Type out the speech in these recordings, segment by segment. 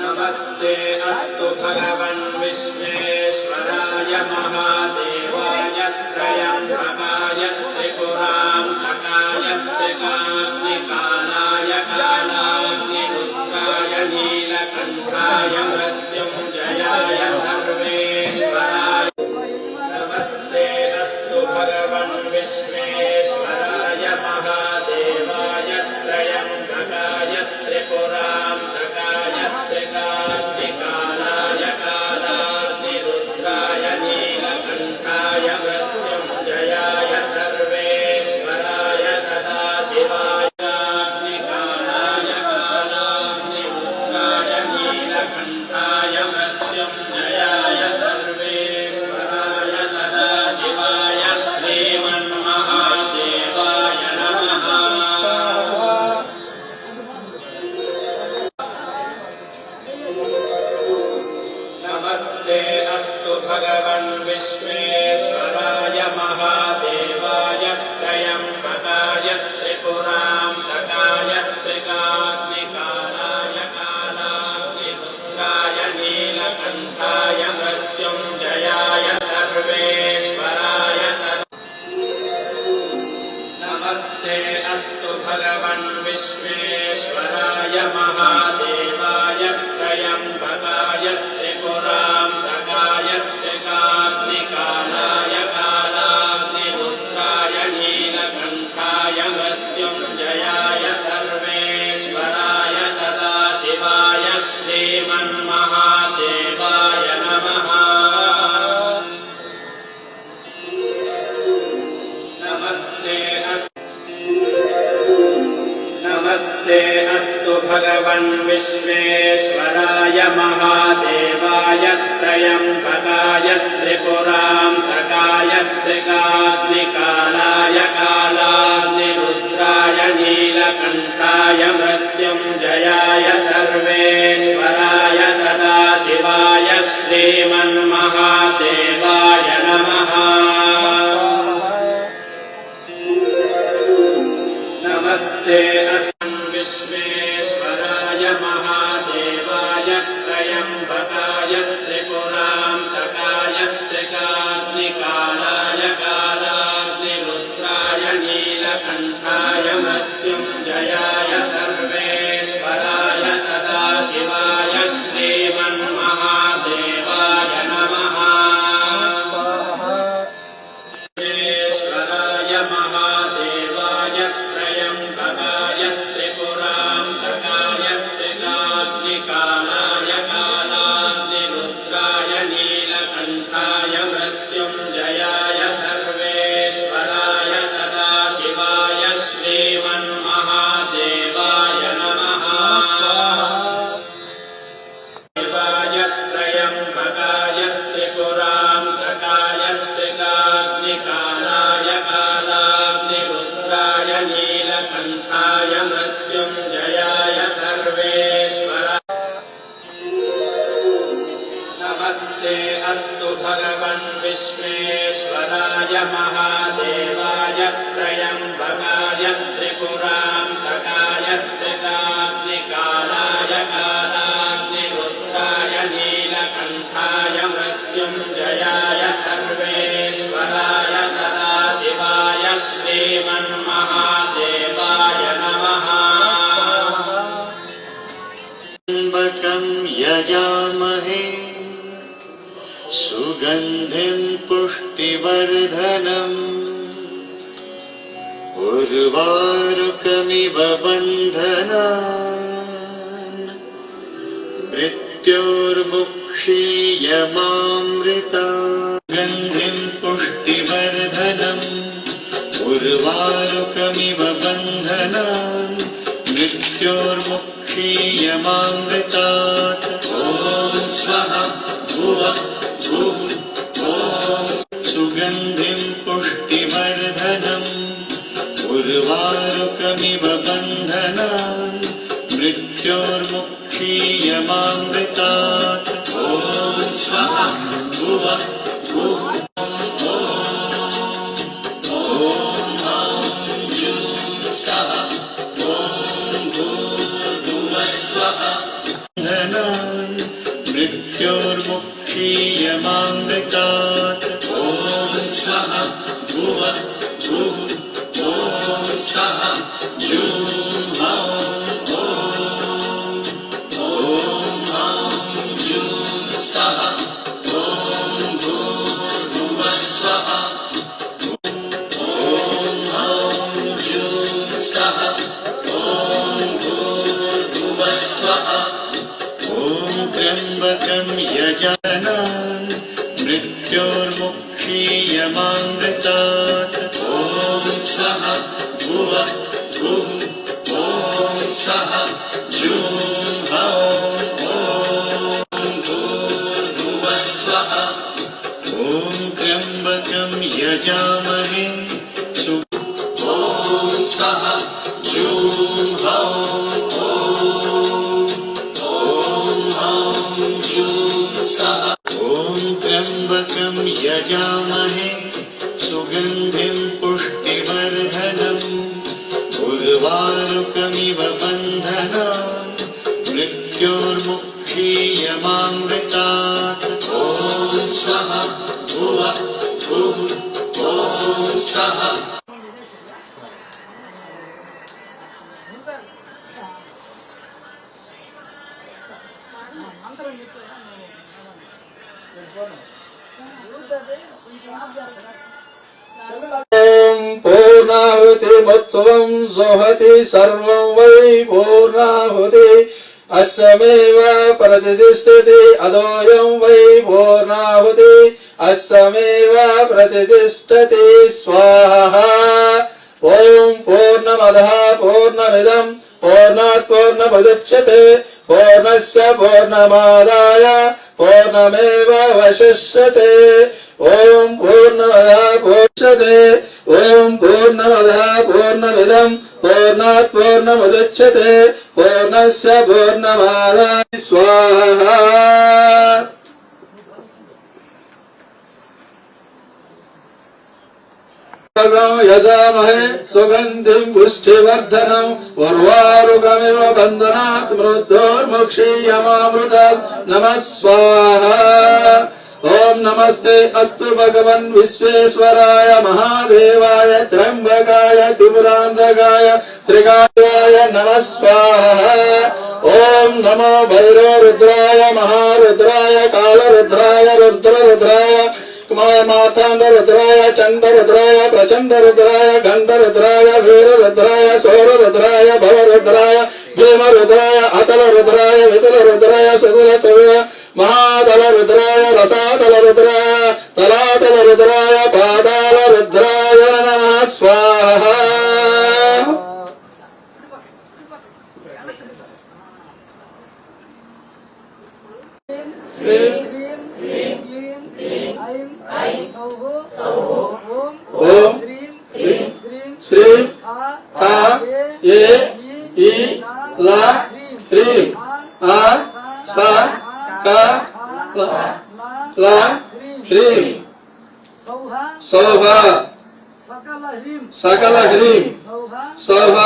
नमस्ते अस्तु भगवन् विश्वेश्वराय विश्वेश्वरायमः astray. महादेवाय त्रयम्बकाय प्रकाय त्रिकाग्निकालाय कालाग्निरुद्राय नीलकण्ठाय मृत्युञ्जयाय सर्वेश्वराय सदाशिवाय श्रीमन्महादेवाय नमः। नमस्ते। य श्वराय महादेवाय त्रयम्बकाय भवाय वर्धनम् उर्वारुकमिव बन्धना मृत्योर्मुक्षीयमामृता गन्धिम् पुष्टिवर्धनम् उर्वारुकमिव बन्धनान् मृत्योर्मुक्षीयमामृतात् ॐ स्वः भुवः उर्वारुकमिव बन्धनान् मृत्योर्मुक्षीयमामृतात् ॐ स्वः Truth. शोकमिव बन्धनात् मृत्योर्मुक्षीयमामृतात् ॐ स्वः भुव भुः ॐ सः కొంచెం हुति मुत्वम् सोहति सर्वम् वै पूर्णाहुति। अस्वमेव प्रतिष्ठति अदोऽयम् वै पूर्णाहुति। अस्वमेव प्रतिष्ठति स्वाहा। ॐ पूर्णमधा पूर्णमिदम् पूर्णात् पूर्णमुदच्छते पूर्णस्य पूर्णमादाय पूर्णमेव वशिष्यते। ॐ पूर्णमदा भोष्यते ॐ पूर्णमदः पूर्णमिदम् पूर्णात् पूर्णमुदच्यते पूर्णस्य पूर्णमादाय स्वाहा यजामहे सुगन्धिम् पुष्टिवर्धनम् उर्वारुकमिव बन्धनात् मृत्योर्मुक्षीयमामृतात् नमः स्वाहा ॐ नमस्ते अस्तु भगवन् विश्वेश्वराय महादेवाय, त्र्यम्बकाय त्रिपुरान्तकाय त्रिकायाय नमः ॐ नमो भैरो रुद्राय महारुद्राय, कालरुद्राय, रुद्ररुद्राय माताण्डरुद्राय चण्डरुद्राय प्रचण्डरुद्राय गण्डरुद्राय वीररुद्राय, सौररुद्राय, भवरुद्राय, भीमरुद्राय, अतलरुद्राय, वितलरुद्राय सुतलतुर्य महातलरुद्राय रसातलरुद्राय తలాతలరుద్రాయ పాదాలరుద్రాయ నమ స్వాహ శ్రీ సకల హ్రీం సౌహ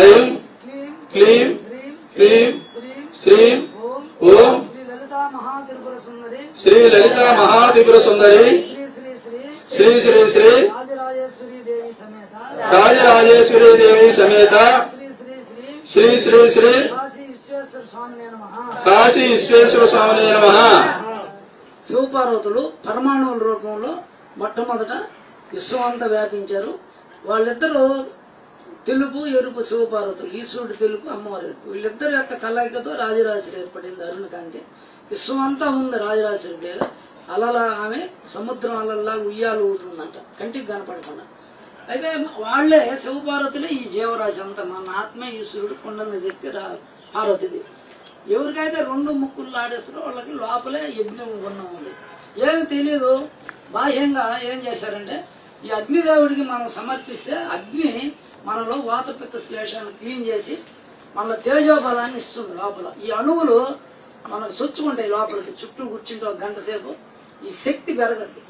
ఐం క్లీం క్లీం శ్రీం ఓం శ్రీ లలిత మహాత్రిపుర సుందరి శ్రీ లలిత సుందరి శ్రీ శ్రీ రాజరాజేశ్వరి దేవి సమేత శ్రీ శ్రీ శ్రీ కాశీ విశ్వేశ్వర స్వామి కాశీ విశ్వేశ్వర స్వామి నమ. శివపార్వతులు పరమాణువుల రూపంలో మొట్టమొదట విశ్వం అంతా వ్యాపించారు. వాళ్ళిద్దరూ తెలుపు ఎరుపు శివపార్వతులు ఈశ్వరుడు తెలుపు అమ్మవారు ఎరుపు వీళ్ళిద్దరి యొక్క కలయికతో రాజరాజుడు ఏర్పడింది అరుణ కాంతి. విశ్వం అంతా ఉంది రాజరాజుడి దేవి అలల ఆమె సముద్రం అలల్లా ఉయ్యాలు ఊతుందంట కంటికి కనపడకుండా. అయితే వాళ్ళే శివపార్వతులే ఈ జీవరాశి అంతా. మన ఆత్మ ఈశ్వరుడు కొండని శక్తి రా- పార్వతిది. ఎవరికైతే రెండు ముక్కులు ఆడేస్తారో వాళ్ళకి లోపలే యజ్ఞం గుణం ఉంది. ఏమి తెలియదు బాహ్యంగా ఏం చేశారంటే ఈ అగ్నిదేవుడికి మనం సమర్పిస్తే అగ్ని మనలో వాతపిత్త శ్లేషాన్ని క్లీన్ చేసి మన తేజోబలాన్ని ఇస్తుంది లోపల. ఈ అణువులు మనకు సొచ్చుకుంటాయి లోపలికి చుట్టూ కూర్చుంటే ఒక గంట సేపు. ఈ శక్తి పెరగద్దు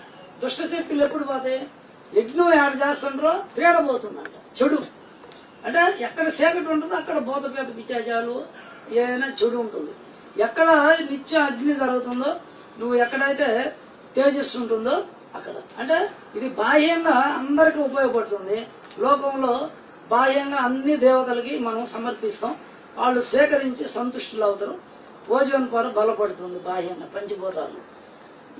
దుష్ట శక్తులు ఎప్పుడు పోతాయి? యజ్ఞం ఏడు చేస్తుండ్రో పీడబోతుందంట. చెడు. అంటే ఎక్కడ సేపటి ఉంటుందో అక్కడ భూతపేత పిచాచాలు ఏదైనా చెడు ఉంటుంది. ఎక్కడ నిత్య అగ్ని జరుగుతుందో నువ్వు ఎక్కడైతే తేజస్సు ఉంటుందో అక్కడ. అంటే ఇది బాహ్యంగా అందరికీ ఉపయోగపడుతుంది. లోకంలో బాహ్యంగా అన్ని దేవతలకి మనం సమర్పిస్తాం. వాళ్ళు సేకరించి సంతుష్టులు అవుతారు. భోజనం పొర బలపడుతుంది బాహ్యంగా పంచభూతాలు.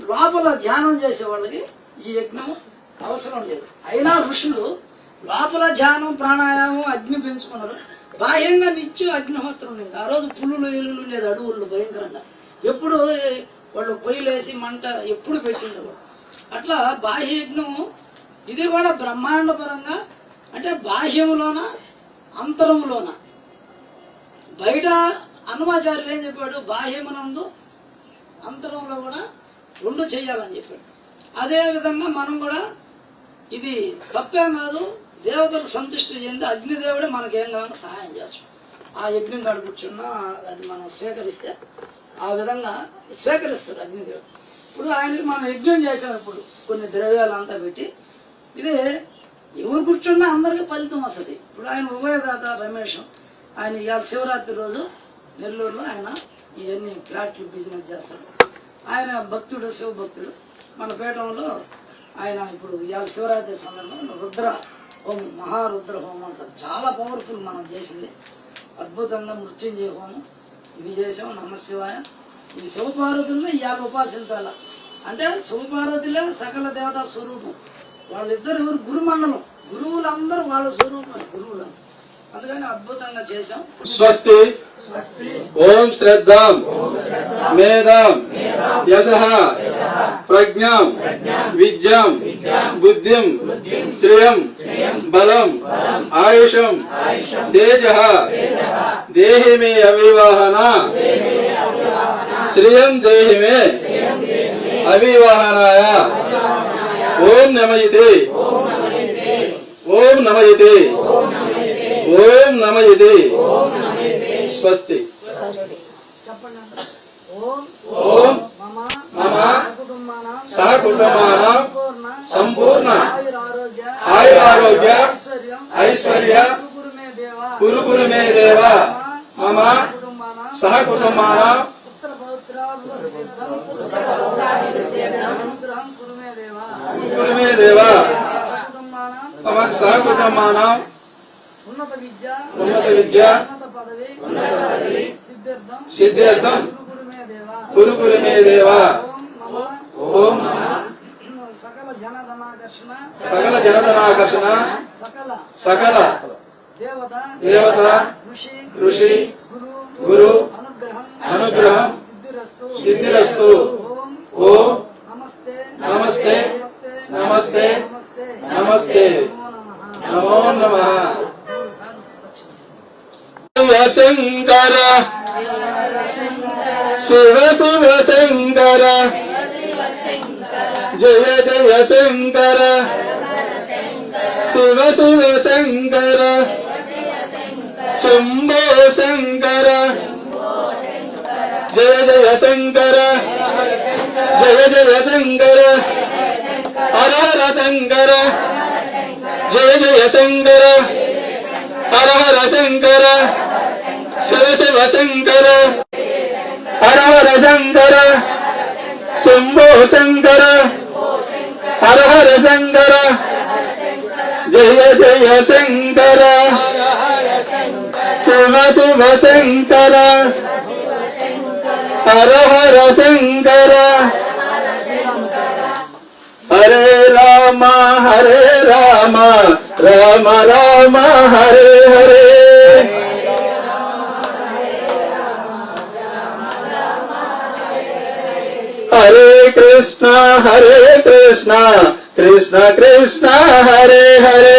లోపల ధ్యానం చేసే వాళ్ళకి ఈ యజ్ఞం అవసరం లేదు. అయినా ఋషులు లోపల ధ్యానం ప్రాణాయామం అగ్ని పెంచుకున్నారు. బాహ్యంగా నిత్యం అగ్నిహోత్రం ఉంది. ఆ రోజు పులులు ఇల్లు లేదు అడవులు భయంకరంగా. ఎప్పుడు వాళ్ళు పొయ్యిలేసి మంట ఎప్పుడు పెట్టిండవు అట్లా బాహ్య యజ్ఞం ఇది కూడా బ్రహ్మాండ పరంగా అంటే బాహ్యములోన అంతరములోన. బయట హనుమాచార్యులు ఏం చెప్పాడు? బాహ్యమునందు అంతరంలో కూడా రెండు చేయాలని చెప్పాడు. అదే విధంగా మనం కూడా ఇది తప్పేం కాదు దేవతలు సంతుష్టి చెంది అగ్నిదేవుడే మనకేం కావాలో సహాయం చేస్తాడు. ఆ యజ్ఞం కాడ కూర్చున్నా అది మనం స్వీకరిస్తే ఆ విధంగా స్వీకరిస్తాడు అగ్నిదేవుడు. ఇప్పుడు ఆయనకి మనం యజ్ఞం ఇప్పుడు. కొన్ని ద్రవ్యాలు అంతా పెట్టి ఇది ఎవరు కూర్చున్నా అందరికీ ఫలితం వస్తుంది. ఇప్పుడు ఆయన ఉభయదాత రమేష్ ఆయన ఇవాళ శివరాత్రి రోజు నెల్లూరులో ఆయన ఇవన్నీ ఫ్లాట్లు బిజినెస్ చేస్తాడు. ఆయన భక్తుడు శివభక్తుడు. మన పీఠంలో ఆయన ఇప్పుడు ఇవాళ శివరాత్రి సందర్భంలో రుద్ర హోమం మహారుద్ర హోమం అంటారు. చాలా పవర్ఫుల్ మనం చేసింది. అద్భుతంగా మృత్యుంజయ హోమం. ఇది చేసాం నమశివాయ. ఈ శివపార్వతులను ఇవాళ ఉపాసించాల అంటే శివపార్వతులే సకల దేవతా స్వరూపం. వాళ్ళిద్దరు ఎవరు? గురుమండలం. గురువులందరూ వాళ్ళ స్వరూపం. గురువులు. అందుకని అద్భుతంగా చేశాం. స్వస్తి. ఓం శ్రద్ధాం. మేధాం. యశ. ప్రజ్ఞాం. విద్యాం. బుద్ధిం. శ్రియం. బలం. ఆయుషం. తేజ. దేహి మే అవివాహన. श्रियं देहि मे। अभिवाहनाय। ओम नमयते। ओम नमयते। ओम नमयते। स्वस्ति। ओम मम संपूर्ण आयुरारोग्य, ऐश्वर्य कुरु कुरु मे मम सहकुटुंबानां మే దేవ కురు కురు మే దేవ మమ కుటుంబానం సహకుటుంబానాం ఉన్నత విద్య. ఉన్నత విద్య సిద్ధార్థం సిద్ధ్యర్థం. గురు మే దేవ ఓం సకల జనధనాకర్షణ సకల జనధనాకర్షణ సకల సకల దేవత. దేవత. ఋషి. ఋషి. గురు గురు. అనుగ్రహం. అనుగ్రహం. सिद्धिस्तु ओम नमस्ते। नमस्ते। नमस्ते। नमो नम। शिवशंकर। शिव शिव शंकर जय जय शंकर। शिव शिव शंकर शंभो शंकर జయ జయ శంకర జయ జయ శంకర హర హర శంకర జయ జయ శంకర హర హర శంకర శివ శివ శంకర హర హర శంకర శంభో శంకర హర హర శంకర జయ జయ శంకర శివ శివ శంకర హర హర శంకర. హరే రామ హరే రామ రామ రామ హరే హరే. హరే కృష్ణ హరే కృష్ణ కృష్ణ కృష్ణ హరే హరే.